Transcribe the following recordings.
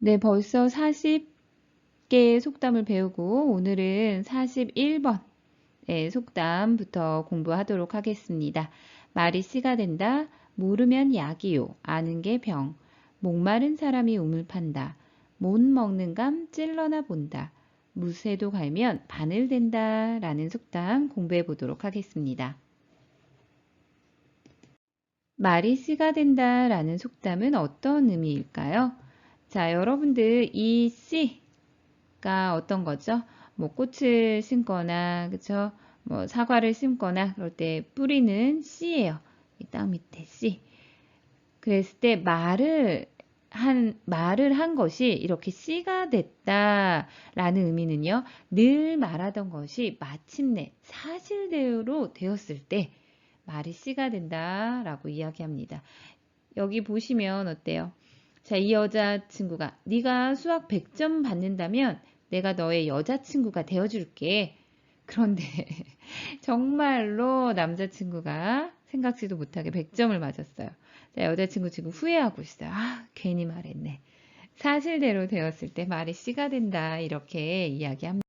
네, 벌써 40개의 속담을 배우고 오늘은 41번 의 속담부터 공부하도록 하겠습니다. 말이 씨가 된다. 모르면 약이요. 아는 게 병. 목마른 사람이 우물 판다. 못 먹는 감 찔러나 본다. 무쇠도 갈면 바늘 된다. 라는 속담 공부해 보도록 하겠습니다. 말이 씨가 된다. 라는 속담은 어떤 의미일까요? 자, 여러분들 이 씨가 어떤 거죠? 뭐 꽃을 심거나 그쵸? 뭐 사과를 심거나 그럴 때 뿌리는 씨예요. 이땅 밑에 씨. 그랬을 때 말을 한 말을 한 것이 이렇게 씨가 됐다라는 의미는요. 늘 말하던 것이 마침내 사실대로 되었을 때 말이 씨가 된다라고 이야기합니다. 여기 보시면 어때요? 자, 이 여자친구가 네가 수학 100점 받는다면 내가 너의 여자친구가 되어줄게. 그런데 정말로 남자친구가 생각지도 못하게 100점을 맞았어요. 자, 여자친구 지금 후회하고 있어요. 아, 괜히 말했네. 사실대로 되었을 때 말이 씨가 된다. 이렇게 이야기합니다.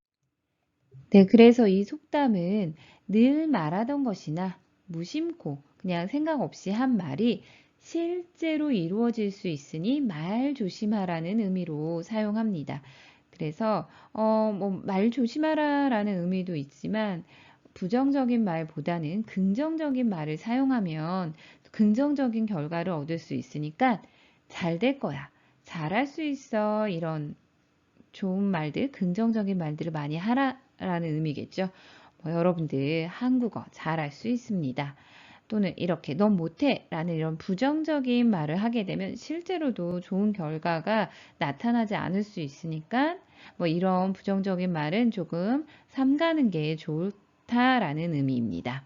네, 그래서 이 속담은 늘 말하던 것이나 무심코 그냥 생각 없이 한 말이 실제로 이루어질 수 있으니 말 조심하라는 의미로 사용합니다. 그래서 어, 뭐 말 조심하라라는 의미도 있지만 부정적인 말보다는 긍정적인 말을 사용하면 긍정적인 결과를 얻을 수 있으니까 잘 될 거야. 잘할 수 있어. 이런 좋은 말들, 긍정적인 말들을 많이 하라라는 의미겠죠. 뭐 여러분들 한국어 잘할 수 있습니다. 또는 이렇게 넌 못해 라는 이런 부정적인 말을 하게 되면 실제로도 좋은 결과가 나타나지 않을 수 있으니까 뭐 이런 부정적인 말은 조금 삼가는 게 좋다라는 의미입니다.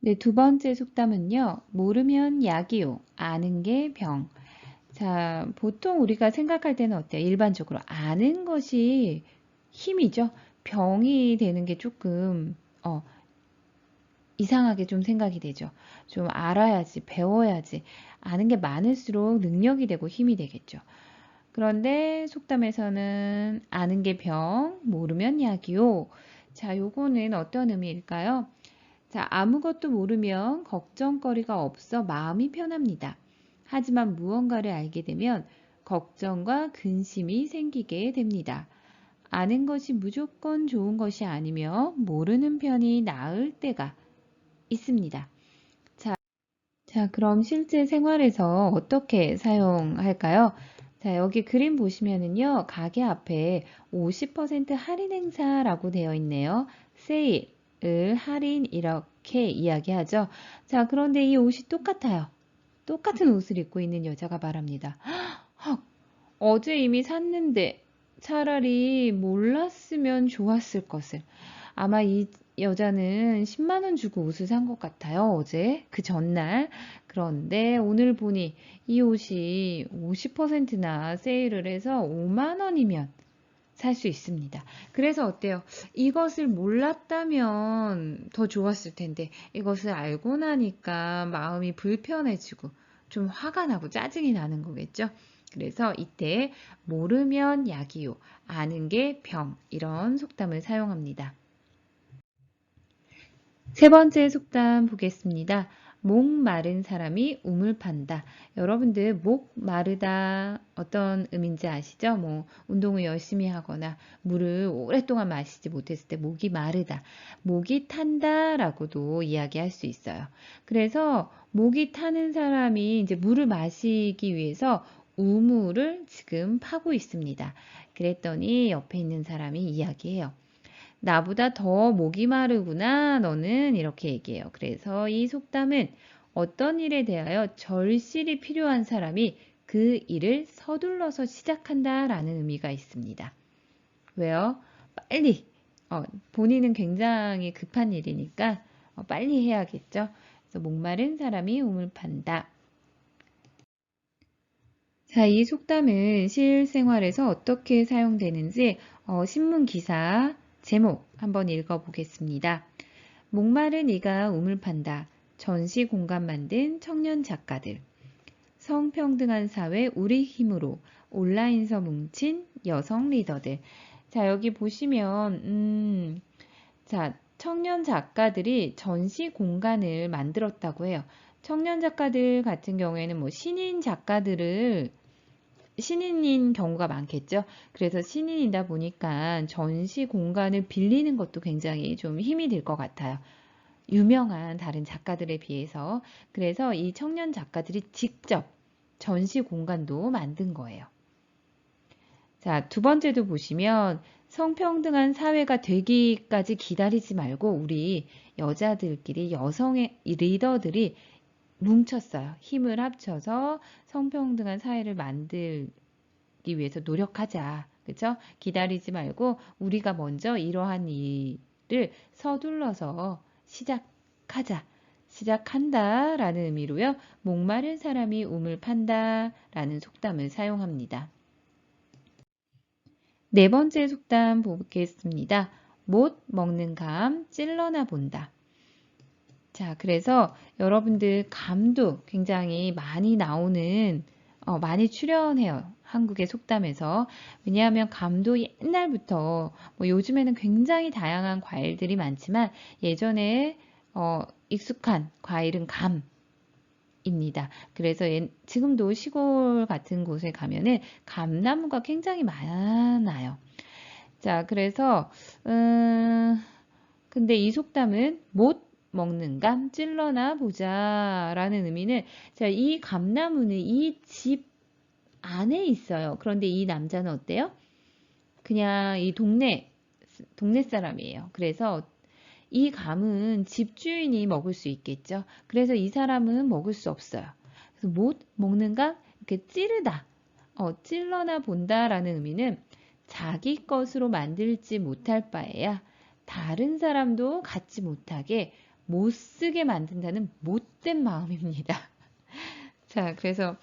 네, 두 번째 속담은요. 모르면 약이요. 아는 게 병. 자, 보통 우리가 생각할 때는 어때요? 일반적으로 아는 것이 힘이죠. 병이 되는 게 조금 어, 이상하게 좀 생각이 되죠. 좀 알아야지, 배워야지. 아는 게 많을수록 능력이 되고 힘이 되겠죠. 그런데 속담에서는 아는 게 병, 모르면 약이요. 자, 요거는 어떤 의미일까요? 자, 아무것도 모르면 걱정거리가 없어 마음이 편합니다. 하지만 무언가를 알게 되면 걱정과 근심이 생기게 됩니다. 아는 것이 무조건 좋은 것이 아니며 모르는 편이 나을 때가 있습니다. 자, 자, 그럼 실제 생활에서 어떻게 사용할까요? 자, 여기 그림 보시면은요, 가게 앞에 50% 할인 행사라고 되어 있네요. 세일을 할인 이렇게 이야기하죠. 자, 그런데 이 옷이 똑같아요. 똑같은 옷을 입고 있는 여자가 말합니다. 헉, 어제 이미 샀는데 차라리 몰랐으면 좋았을 것을. 아마 이 여자는 10만원 주고 옷을 산 것 같아요. 어제. 그 전날. 그런데 오늘 보니 이 옷이 50%나 세일을 해서 5만원이면 살 수 있습니다. 그래서 어때요? 이것을 몰랐다면 더 좋았을 텐데 이것을 알고 나니까 마음이 불편해지고 좀 화가 나고 짜증이 나는 거겠죠? 그래서 이때 모르면 약이요, 아는 게 병, 이런 속담을 사용합니다. 세 번째 속담 보겠습니다. 목 마른 사람이 우물 판다. 여러분들 목 마르다 어떤 의미인지 아시죠? 뭐 운동을 열심히 하거나 물을 오랫동안 마시지 못했을 때 목이 마르다. 목이 탄다라고도 이야기할 수 있어요. 그래서 목이 타는 사람이 이제 물을 마시기 위해서 우물을 지금 파고 있습니다. 그랬더니 옆에 있는 사람이 이야기해요. 나보다 더 목이 마르구나, 너는 이렇게 얘기해요. 그래서 이 속담은 어떤 일에 대하여 절실히 필요한 사람이 그 일을 서둘러서 시작한다 라는 의미가 있습니다. 왜요? 빨리. 어, 본인은 굉장히 급한 일이니까 어, 빨리 해야겠죠. 목마른 사람이 우물 판다. 자, 이 속담은 실생활에서 어떻게 사용되는지 어, 신문 기사 제목 한번 읽어보겠습니다. 목마른 이가 우물 판다. 전시 공간 만든 청년 작가들. 성평등한 사회 우리 힘으로 온라인서 뭉친 여성 리더들. 자, 여기 보시면, 음, 자, 청년 작가들이 전시 공간을 만들었다고 해요. 청년 작가들 같은 경우에는 뭐 신인 작가들을 신인인 경우가 많겠죠. 그래서 신인이다 보니까 전시 공간을 빌리는 것도 굉장히 좀 힘이 들 것 같아요. 유명한 다른 작가들에 비해서. 그래서 이 청년 작가들이 직접 전시 공간도 만든 거예요. 자, 두 번째도 보시면 성평등한 사회가 되기까지 기다리지 말고 우리 여자들끼리 여성의 리더들이 뭉쳤어요. 힘을 합쳐서 성평등한 사회를 만들기 위해서 노력하자. 그렇죠? 기다리지 말고 우리가 먼저 이러한 일을 서둘러서 시작하자. 시작한다 라는 의미로요. 목마른 사람이 우물 판다 라는 속담을 사용합니다. 네 번째 속담 보겠습니다. 못 먹는 감 찔러나 본다. 자, 그래서 여러분들 감도 굉장히 많이 나오는, 어, 많이 출연해요. 한국의 속담에서. 왜냐하면 감도 옛날부터, 뭐 요즘에는 굉장히 다양한 과일들이 많지만 예전에, 어, 익숙한 과일은 감 입니다. 그래서 예, 지금도 시골 같은 곳에 가면은 감나무가 굉장히 많아요. 자, 그래서, 음, 근데 이 속담은 못 먹는 감 찔러나 보자 라는 의미는 자, 이 감나무는 이 집 안에 있어요. 그런데 이 남자는 어때요? 그냥 이 동네 동네 사람이에요. 그래서 이 감은 집주인이 먹을 수 있겠죠. 그래서 이 사람은 먹을 수 없어요. 그래서 못 먹는 감 이렇게 찌르다. 어, 찔러나 본다라는 의미는 자기 것으로 만들지 못할 바에야 다른 사람도 갖지 못하게 못 쓰게 만든다는 못된 마음입니다. 자, 그래서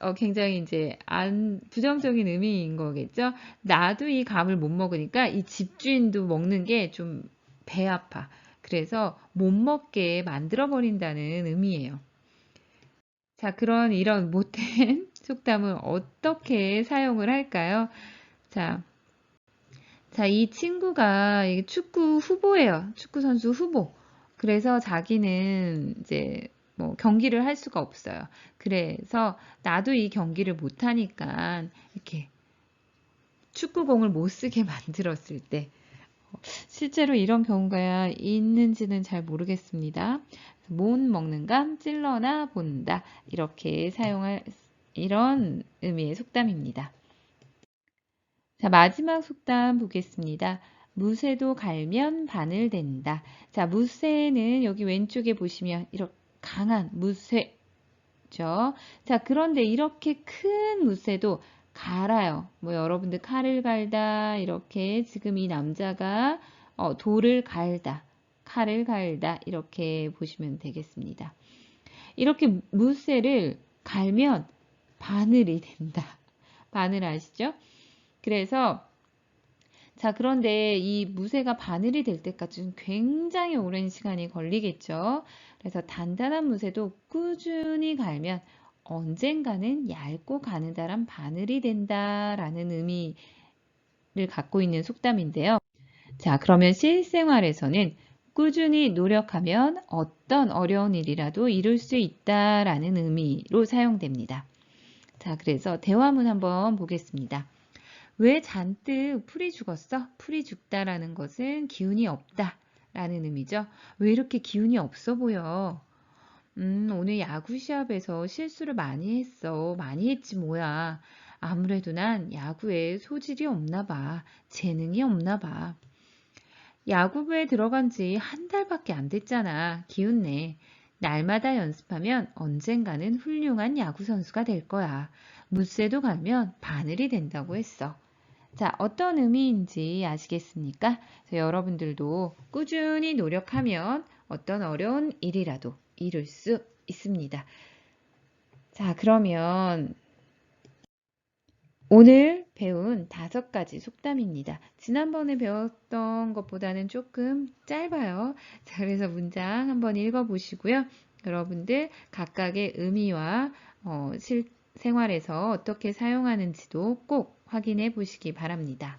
어, 굉장히 이제 안 부정적인 의미인 거겠죠. 나도 이 감을 못 먹으니까 이 집주인도 먹는 게 좀 배 아파. 그래서 못 먹게 만들어 버린다는 의미예요. 자, 그런 이런 못된 속담은 어떻게 사용을 할까요? 자, 자, 이 친구가 축구 후보예요. 축구 선수 후보. 그래서 자기는 이제 뭐 경기를 할 수가 없어요. 그래서 나도 이 경기를 못 하니까 이렇게 축구공을 못 쓰게 만들었을 때 실제로 이런 경우가 있는지는 잘 모르겠습니다. 못 먹는 감 찔러나 본다 이렇게 사용할 이런 의미의 속담입니다. 자 마지막 속담 보겠습니다. 무쇠도 갈면 바늘 된다. 자, 무쇠는 여기 왼쪽에 보시면 이렇게 강한 무쇠 죠. 자, 그런데 이렇게 큰 무쇠도 갈아요. 뭐 여러분들 칼을 갈다 이렇게 지금 이 남자가 어, 돌을 갈다, 칼을 갈다 이렇게 보시면 되겠습니다. 이렇게 무쇠를 갈면 바늘이 된다. 바늘 아시죠? 그래서 자, 그런데 이 무쇠가 바늘이 될 때까지는 굉장히 오랜 시간이 걸리겠죠. 그래서 단단한 무쇠도 꾸준히 갈면 언젠가는 얇고 가느다란 바늘이 된다라는 의미를 갖고 있는 속담인데요. 자, 그러면 실생활에서는 꾸준히 노력하면 어떤 어려운 일이라도 이룰 수 있다라는 의미로 사용됩니다. 자, 그래서 대화문 한번 보겠습니다. 왜 잔뜩 풀이 죽었어? 풀이 죽다라는 것은 기운이 없다 라는 의미죠. 왜 이렇게 기운이 없어 보여? 음, 오늘 야구 시합에서 실수를 많이 했어. 많이 했지 뭐야. 아무래도 난 야구에 소질이 없나 봐. 재능이 없나 봐. 야구부에 들어간 지 한 달밖에 안 됐잖아. 기운내. 날마다 연습하면 언젠가는 훌륭한 야구 선수가 될 거야. 무쇠도 가면 바늘이 된다고 했어. 자, 어떤 의미인지 아시겠습니까? 여러분들도 꾸준히 노력하면 어떤 어려운 일이라도 이룰 수 있습니다. 자, 그러면 오늘 배운 다섯 가지 속담입니다. 지난번에 배웠던 것보다는 조금 짧아요. 자, 그래서 문장 한번 읽어보시고요. 여러분들 각각의 의미와 어, 실 생활에서 어떻게 사용하는지도 꼭 확인해 보시기 바랍니다.